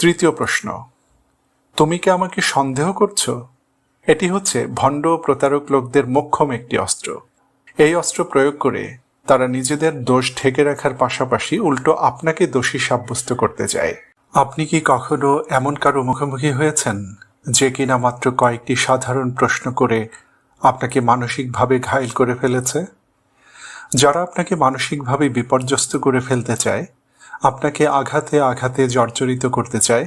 তৃতীয় প্রশ্ন, তুমি কি আমাকে সন্দেহ করছ? এটি হচ্ছে ভণ্ড প্রতারক লোকদের মোক্ষম একটি অস্ত্র। এই অস্ত্র প্রয়োগ করে তারা নিজেদের দোষ ঢেকে রাখার পাশাপাশি উল্টো আপনাকে দোষী সাব্যস্ত করতে চায়। আপনি কি কখনো এমন কারও মুখোমুখি হয়েছেন যে কিনা মাত্র কয়েকটি সাধারণ প্রশ্ন করে আপনাকে মানসিকভাবে ঘায়েল করে ফেলেছে? যারা আপনাকে মানসিকভাবে বিপর্যস্ত করে ফেলতে চায় আপনাকে আঘাতে আঘাতে জর্জরিত করতে চায়,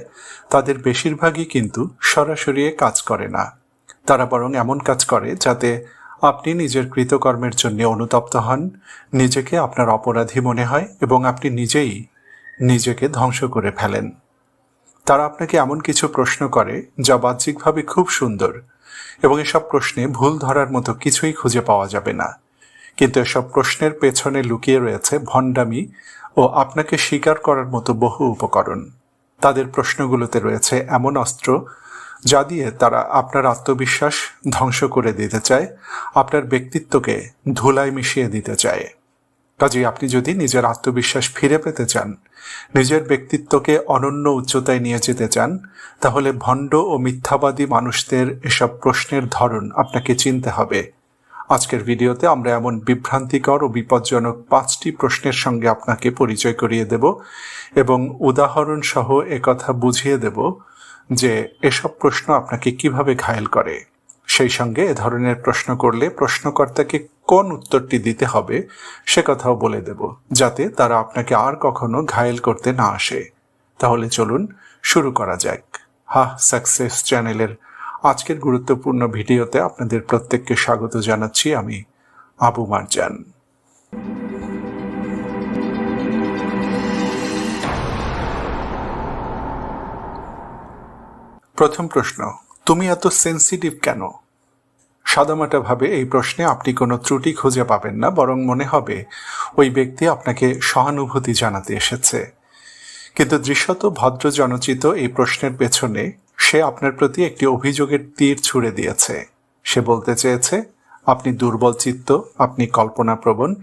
তাদের বেশিরভাগই কিন্তু সরাসরি কাজ করে না। তারা বরং এমন কাজ করে যাতে আপনি নিজের কৃতকর্মের জন্য অনুতপ্ত হন, নিজেকে আপনার অপরাধী মনে হয় এবং আপনি নিজেই নিজেকে ধ্বংস করে ফেলেন। তারা আপনাকে এমন কিছু প্রশ্ন করে যা বাহ্যিকভাবে খুব সুন্দর এবং এসব প্রশ্নে ভুল ধরার মতো কিছুই খুঁজে পাওয়া যাবে না। কিন্তু এসব প্রশ্নের পেছনে লুকিয়ে রয়েছে ভণ্ডামি ও আপনাকে স্বীকার করার মতো বহু উপকরণ। তাদের প্রশ্নগুলোতে রয়েছে এমন অস্ত্র যা দিয়ে তারা আপনার আত্মবিশ্বাস ধ্বংস করে দিতে চায়, আপনার ব্যক্তিত্বকে ধুলায় মিশিয়ে দিতে চায়। কাজেই আপনি যদি নিজের আত্মবিশ্বাস ফিরে পেতে চান, নিজের ব্যক্তিত্বকে অনন্য উচ্চতায় নিয়ে যেতে চান, তাহলে ভণ্ড ও মিথ্যাবাদী মানুষদের এসব প্রশ্নের ধরন আপনাকে চিনতে হবে। আজকের ভিডিওতে আমরা এমন বিভ্রান্তিকর ও বিপজ্জনক পাঁচটি প্রশ্নের সঙ্গে আপনাকে পরিচয় করিয়ে দেব এবং উদাহরণ সহ একথা বুঝিয়ে দেব যে এসব প্রশ্ন আপনাকে কীভাবে ঘায়েল করে। সেই সঙ্গে এ ধরনের প্রশ্ন করলে প্রশ্নকর্তাকে কোন উত্তরটি দিতে হবে সে কথাও বলে দেব, যাতে তারা আপনাকে আর কখনো ঘায়েল করতে না আসে। তাহলে চলুন শুরু করা যাক। হা সাকসেস চ্যানেলের আজকের গুরুত্বপূর্ণ ভিডিওতে আপনাদের প্রত্যেককে স্বাগত জানাচ্ছি আমি আবু মারজান। প্রথম প্রশ্ন, তুমি এত সেন্সিটিভ কেন? সাদামাটাভাবে এই প্রশ্নে আপনি কোনো ত্রুটি খুঁজে পাবেন না, বরং মনে হবে ওই ব্যক্তি আপনাকে সহানুভূতি জানাতে এসেছে। কিন্তু দৃশ্যত ভদ্র জনচিত এই প্রশ্নের পেছনে সে আপনার প্রতি একটি অভিযোগের তীর ছুড়ে দিয়েছে। সে বলতে চেয়েছে, আপনি দুর্বল চিত্ত, আপনি কল্পনাপ্রবণ,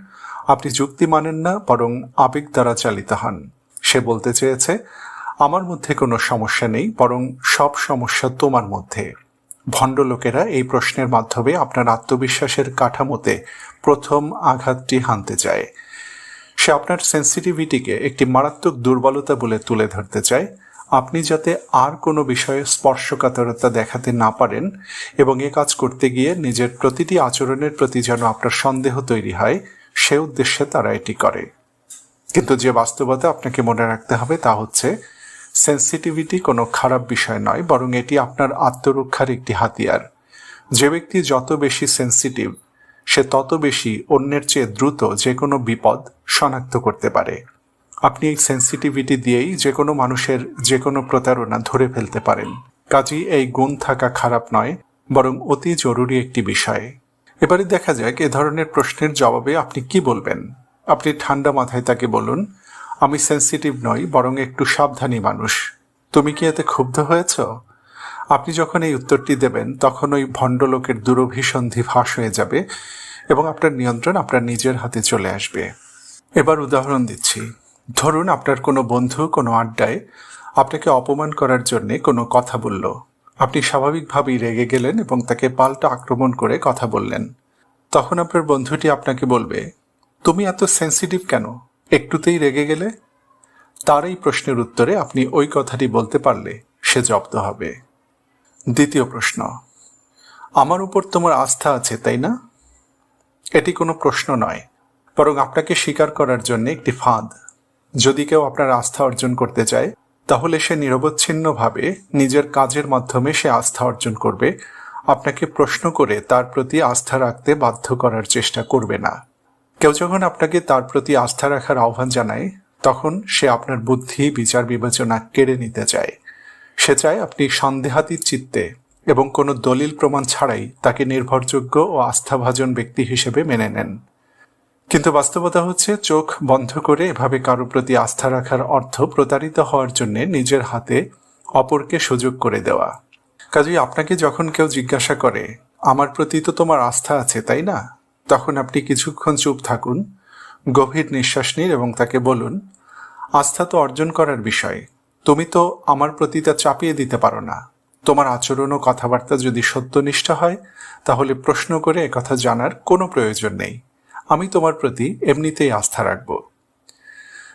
আপনি যুক্তি মানেন না, বরং আবেগ দ্বারা চালিত হন। সে বলতে চেয়েছে, আমার মধ্যে কোনো সমস্যা নেই, বরং সব সমস্যা তোমার মধ্যে। ভণ্ড লোকেরা এই প্রশ্নের মাধ্যমে আপনার আত্মবিশ্বাসের কাঠামোতে প্রথম আঘাতটি হানতে চায়। সে আপনার সেন্সিটিভিটিকে একটি মারাত্মক দুর্বলতা বলে তুলে ধরতে চায়। আপনি যাতে আর কোনো বিষয়ে স্পর্শকাতরতা দেখাতে না পারেন এবং এ কাজ করতে গিয়ে নিজের প্রতিটি আচরণের প্রতি যেন আপনার সন্দেহ তৈরি হয়, সে উদ্দেশ্যে তারা এটি করে। কিন্তু যে বাস্তবতা আপনাকে মনে রাখতে হবে তা হচ্ছে সেন্সিটিভিটি কোনো খারাপ বিষয় নয়, বরং এটি আপনার আত্মরক্ষার একটি হাতিয়ার। যে ব্যক্তি যত বেশি সেন্সিটিভ সে তত বেশি অন্যের চেয়ে দ্রুত যে কোনো বিপদ শনাক্ত করতে পারে। আপনি এই সেন্সিটিভিটি দিয়েই যে কোনো মানুষের যে কোনো প্রতারণা ধরে ফেলতে পারেন। কাজেই এই গুণ থাকা খারাপ নয়, বরং অতি জরুরি একটি বিষয়। এবারে দেখা যাক এ ধরনের প্রশ্নের জবাবে আপনি কি বলবেন? আপনি ঠান্ডা মাথায় তাকে বলুন, আমি সেন্সিটিভ নই, বরং একটু সাবধানী মানুষ। তুমি কি এতে ক্ষুব্ধ হয়েছ? আপনি যখন এই উত্তরটি দেবেন, তখন ওই ভণ্ড লোকের দুরভিসন্ধি ফাঁস হয়ে যাবে এবং আপনার নিয়ন্ত্রণ আপনার নিজের হাতে চলে আসবে। এবার উদাহরণ দিচ্ছি। ধরুন আপনার কোনো বন্ধু, কোনো আড্ডায় আপনাকে অপমান করার জন্যে কোনো কথা বলল। আপনি স্বাভাবিকভাবেই রেগে গেলেন এবং তাকে পাল্টা আক্রমণ করে কথা বললেন। তখন আপনার বন্ধুটি আপনাকে বলবে, তুমি এত সেন্সিটিভ কেন? একটুতেই রেগে গেলে? তার এই প্রশ্নের উত্তরে আপনি ওই কথাটি বলতে পারলে সে জব্দ হবে। দ্বিতীয় প্রশ্ন, আমার উপর তোমার আস্থা আছে, তাই না? এটি কোনো প্রশ্ন নয়, বরং আপনাকে স্বীকার করার জন্য একটি ফাঁদ। যদি কেউ আপনার আস্থা অর্জন করতে চায়, তাহলে সে নিরবচ্ছিন্নভাবে নিজের কাজের মাধ্যমে সে আস্থা অর্জন করবে। আপনাকে প্রশ্ন করে তার প্রতি আস্থা রাখতে বাধ্য করার চেষ্টা করবে না। কেউ যখন আপনাকে তার প্রতি আস্থা রাখার আহ্বান জানায়, তখন সে আপনার বুদ্ধি, বিচার, বিবেচনা কেড়ে নিতে চায়। সে চায় আপনি সন্দেহাতীত চিত্তে এবং কোনো দলিল প্রমাণ ছাড়াই তাকে নির্ভরযোগ্য ও আস্থাভাজন ব্যক্তি হিসেবে মেনে নেন। কিন্তু বাস্তবতা হচ্ছে, চোখ বন্ধ করে এভাবে কারও প্রতি আস্থা রাখার অর্থ প্রতারিত হওয়ার জন্য নিজের হাতে অপরকে সুযোগ করে দেওয়া। কাজেই আপনাকে যখন কেউ জিজ্ঞাসা করে, আমার প্রতি তো তোমার আস্থা আছে, তাই না? তখন আপনি কিছুক্ষণ চুপ থাকুন, গভীর নিঃশ্বাস নিন এবং তাকে বলুন, আস্থা তো অর্জন করার বিষয়। তুমি তো আমার প্রতি তা চাপিয়ে দিতে পারো না। তোমার আচরণ ও কথাবার্তা যদি সত্যনিষ্ঠ হয়, তাহলে প্রশ্ন করে একথা জানার কোনো প্রয়োজন নেই। আমি তোমার প্রতি এমনিতেই আস্থা রাখব।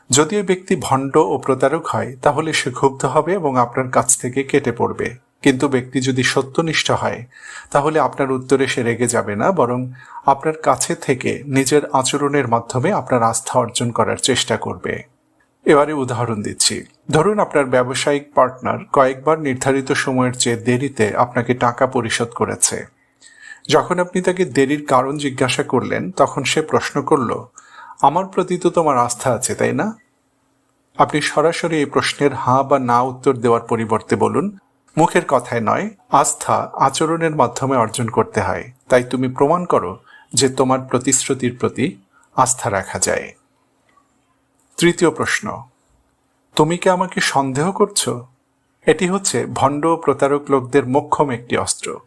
যদি ওই ব্যক্তি ভণ্ড ও প্রতারক হয়, তাহলে সে ক্ষুব্ধ হবে এবং আপনার কাছ থেকে কেটে পড়বে। কিন্তু ব্যক্তি যদি সত্যনিষ্ঠ হয়, তাহলে আপনার উত্তরে সে রেগে যাবে না, বরং আপনার কাছে থেকে নিজের আচরণের মাধ্যমে আপনার আস্থা অর্জন করার চেষ্টা করবে। এবারে উদাহরণ দিচ্ছি। ধরুন আপনার ব্যবসায়িক পার্টনার কয়েকবার নির্ধারিত সময়ের চেয়ে দেরিতে আপনাকে টাকা পরিশোধ করেছে। যখন আপনি তাকে দেরির কারণ জিজ্ঞাসা করলেন, তখন সে প্রশ্ন করল, আমার প্রতি তো তোমার আস্থা আছে, তাই না? আপনি সরাসরি এই প্রশ্নের হাঁ বা না উত্তর দেওয়ার পরিবর্তে বলুন, মুখের কথায় নয়, আস্থা আচরণের মাধ্যমে অর্জন করতে হয়। তাই তুমি প্রমাণ করো যে তোমার প্রতিশ্রুতির প্রতি আস্থা রাখা যায়। তৃতীয় প্রশ্ন, তুমি কি আমাকে সন্দেহ করছ? এটি হচ্ছে ভণ্ড প্রতারক লোকদের মোক্ষম একটি অস্ত্র।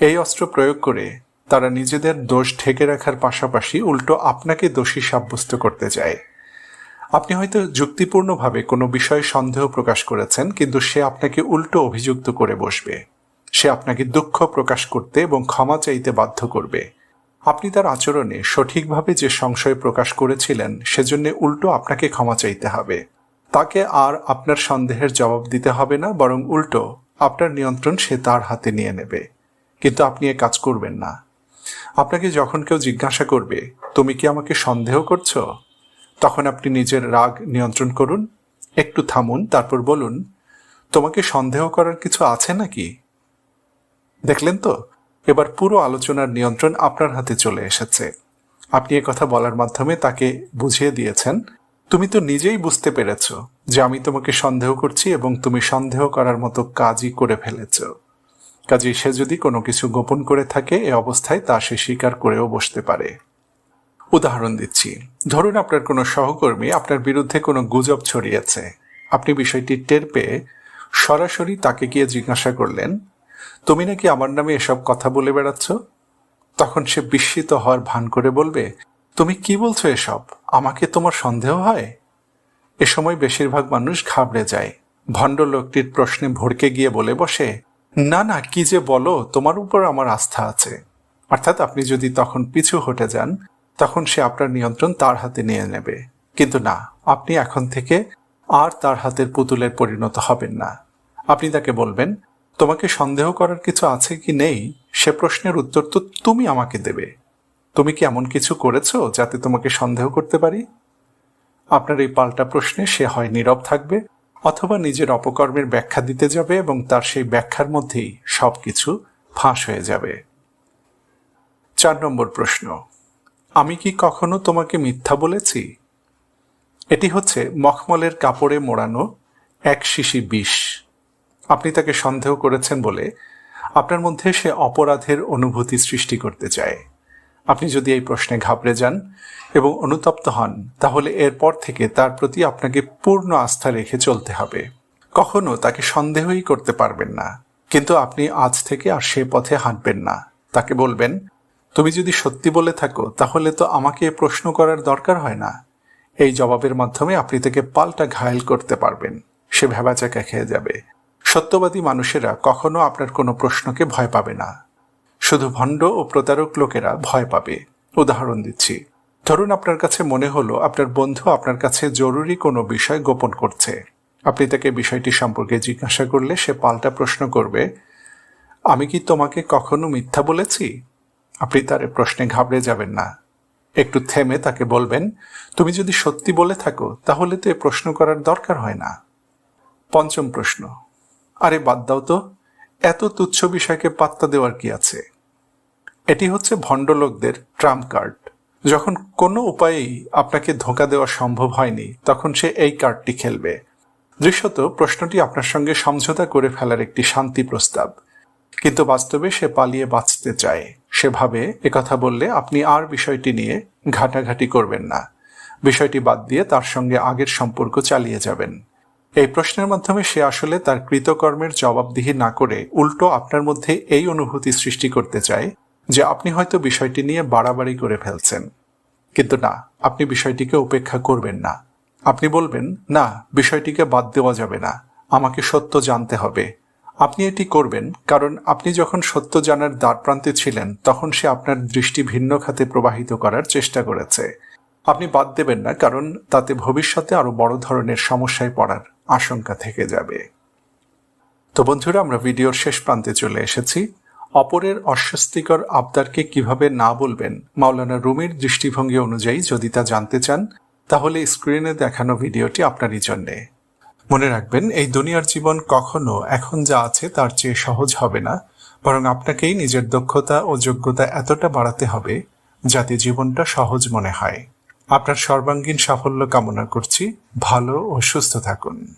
এই অস্ত্র প্রয়োগ করে তারা নিজেদের দোষ ঢেকে রাখার পাশাপাশি উল্টো আপনাকে দোষী সাব্যস্ত করতে চায়। আপনি হয়তো যুক্তিপূর্ণভাবে কোনো বিষয়ে সন্দেহ প্রকাশ করেছেন, কিন্তু সে আপনাকে উল্টো অভিযুক্ত করে বসবে। সে আপনাকে দুঃখ প্রকাশ করতে এবং ক্ষমা চাইতে বাধ্য করবে। আপনি তার আচরণে সঠিকভাবে যে সংশয় প্রকাশ করেছিলেন, সেজন্য উল্টো আপনাকে ক্ষমা চাইতে হবে। তাকে আর আপনার সন্দেহের জবাব দিতে হবে না, বরং উল্টো আপনার নিয়ন্ত্রণ সে তার হাতে নিয়ে নেবে। কিন্তু আপনি এ কাজ করবেন না। আপনাকে যখন কেউ জিজ্ঞাসা করবে, তুমি কি আমাকে সন্দেহ করছ? তখন আপনি নিজের রাগ নিয়ন্ত্রণ করুন, একটু থামুন, তারপর বলুন, তোমাকে সন্দেহ করার কিছু আছে নাকি? দেখলেন তো? এবার পুরো আলোচনার নিয়ন্ত্রণ আপনার হাতে চলে এসেছে। আপনি কথা বলার মাধ্যমে তাকে বুঝিয়ে দিয়েছেন, তুমি তো নিজেই বুঝতে পেরেছ যে আমি তোমাকে সন্দেহ করছি এবং তুমি সন্দেহ করার মতো কাজই করে ফেলেছ। কাজে সে যদি কোনো কিছু গোপন করে থাকে, এ অবস্থায় তা সে স্বীকার করেও বসতে পারে। উদাহরণ দিচ্ছি। ধরুন আপনার কোনো সহকর্মী আপনার বিরুদ্ধে কোনো গুজব ছড়িয়েছে। আপনি বিষয়টি টের পেয়ে সরাসরি তাকে গিয়ে জিজ্ঞাসা করলেন, তুমি নাকি আমার নামে এসব কথা বলে বেড়াচ্ছ? তখন সে বিস্মিত হওয়ার ভান করে বলবে, তুমি কি বলছো এসব? আমাকে তোমার সন্দেহ হয়? এ সময় বেশিরভাগ মানুষ ঘাবড়ে যায়। ভণ্ড লোকটির প্রশ্নে ভড়কে গিয়ে বলে বসে না না, কি যে বলো, তোমার উপর আমার আস্থা আছে। অর্থাৎ আপনি যদি তখন পিছু হটে যান, তখন সে আপনার নিয়ন্ত্রণ তার হাতে নিয়ে নেবে। কিন্তু না, আপনি এখন থেকে আর তার হাতের পুতুলের পরিণত হবেন না। আপনি তাকে বলবেন, তোমাকে সন্দেহ করার কিছু আছে কি নেই? সে প্রশ্নের উত্তর তো তুমি আমাকে দেবে। তুমি কি এমন কিছু করেছ যাতে তোমাকে সন্দেহ করতে পারি? আপনার এই পাল্টা প্রশ্নে সে হয় নীরব থাকবে অথবা নিজের অপকর্মের ব্যাখ্যা দিতে যাবে এবং তার সেই ব্যাখ্যার মধ্যেই সব কিছু ফাঁস হয়ে যাবে। চার নম্বর প্রশ্ন, আমি কি কখনো তোমাকে মিথ্যা বলেছি? এটি হচ্ছে মখমলের কাপড়ে মোড়ানো এক শিশি বিষ। আপনি তাকে সন্দেহ করেছেন বলে আপনার মধ্যে সে অপরাধের অনুভূতি সৃষ্টি করতে চায়। আপনি যদি এই প্রশ্নে ঘাবড়ে যান এবং অনুতপ্ত হন, তাহলে এরপর থেকে তার প্রতি আপনাকে পূর্ণ আস্থা রেখে চলতে হবে। কখনো তাকে সন্দেহই করতে পারবেন না। কিন্তু আপনি আজ থেকে আর সে পথে হাঁটবেন না। তাকে বলবেন, তুমি যদি সত্যি বলে থাকো, তাহলে তো আমাকে প্রশ্ন করার দরকার হয় না। এই জবাবের মাধ্যমে আপনি তাকে পাল্টা ঘায়েল করতে পারবেন। সে ভেবাচাকা খেয়ে যাবে। সত্যবাদী মানুষেরা কখনো আপনার কোনো প্রশ্নকে ভয় পাবে না। শুধু ভণ্ড ও প্রতারক লোকেরা ভয় পাবে। উদাহরণ দিচ্ছি। ধরুন আপনার কাছে মনে হলো আপনার বন্ধু আপনার কাছে জরুরি কোনো বিষয় গোপন করছে। আপনি তাকে বিষয়টি সম্পর্কে জিজ্ঞাসা করলে সে পাল্টা প্রশ্ন করবে, আমি কি তোমাকে কখনো মিথ্যা বলেছি? আপনি তার প্রশ্নে ঘাবড়ে যাবেন না। একটু থেমে তাকে বলবেন, তুমি যদি সত্যি বলে থাকো, তাহলে তো এ প্রশ্ন করার দরকার হয় না। পঞ্চম প্রশ্ন, আরে বাদ দাও তো, এত তুচ্ছ বিষয়কে পাত্তা দেওয়ার কি আছে? এটি হচ্ছে ভণ্ড লোকদের ট্রাম্প কার্ড। যখন কোনো উপায়েই আপনাকে ধোঁকা দেওয়া সম্ভব হয়নি, তখন সে এই কার্ডটি খেলবে। দৃশ্যত, প্রশ্নটি আপনার সঙ্গে সমঝোতা করে ফেলার একটি শান্তি প্রস্তাব। কিন্তু বাস্তবে সে পালিয়ে বাঁচতে চায়। সেভাবে একথা বললে আপনি আর বিষয়টি নিয়ে ঘাটাঘাটি করবেন না। বিষয়টি বাদ দিয়ে তার সঙ্গে আগের সম্পর্ক চালিয়ে যাবেন। এই প্রশ্নের মাধ্যমে সে আসলে তার কৃতকর্মের জবাবদিহি না করে উল্টো আপনার মধ্যে এই অনুভূতি সৃষ্টি করতে চায় যে আপনি হয়তো বিষয়টি নিয়ে বাড়াবাড়ি করে ফেলছেন। কিন্তু না, আপনি বিষয়টিকে উপেক্ষা করবেন না। আপনি বলবেন, না, বিষয়টিকে বাদ দেওয়া যাবে না। আমাকে সত্য জানতে হবে। আপনি এটি করবেন কারণ আপনি যখন সত্য জানার দ্বারপ্রান্তে ছিলেন, তখন সে আপনার দৃষ্টি ভিন্ন খাতে প্রবাহিত করার চেষ্টা করেছে। আপনি বাদ দেবেন না কারণ তাতে ভবিষ্যতে আরও বড় ধরনের সমস্যায় পড়ার আশঙ্কা থেকে যাবে। তো বন্ধুরা, আমরা ভিডিওর শেষ প্রান্তে চলে এসেছি। অপরের অস্বস্তিকর আবদারকে কীভাবে না বলবেন? মাওলানা রুমির দৃষ্টিভঙ্গি অনুযায়ী যদি তা জানতে চান, তাহলে স্ক্রিনে দেখানো ভিডিওটি আপনারই জন্যে। মনে রাখবেন, এই দুনিয়ার জীবন কখনো এখন যা আছে তার চেয়ে সহজ হবে না। বরং আপনাকেই নিজের দক্ষতা ও যোগ্যতা এতটা বাড়াতে হবে, যাতে জীবনটা সহজ মনে হয়। আপনার সর্বাঙ্গীন সাফল্য কামনা করছি। ভালো ও সুস্থ থাকুন।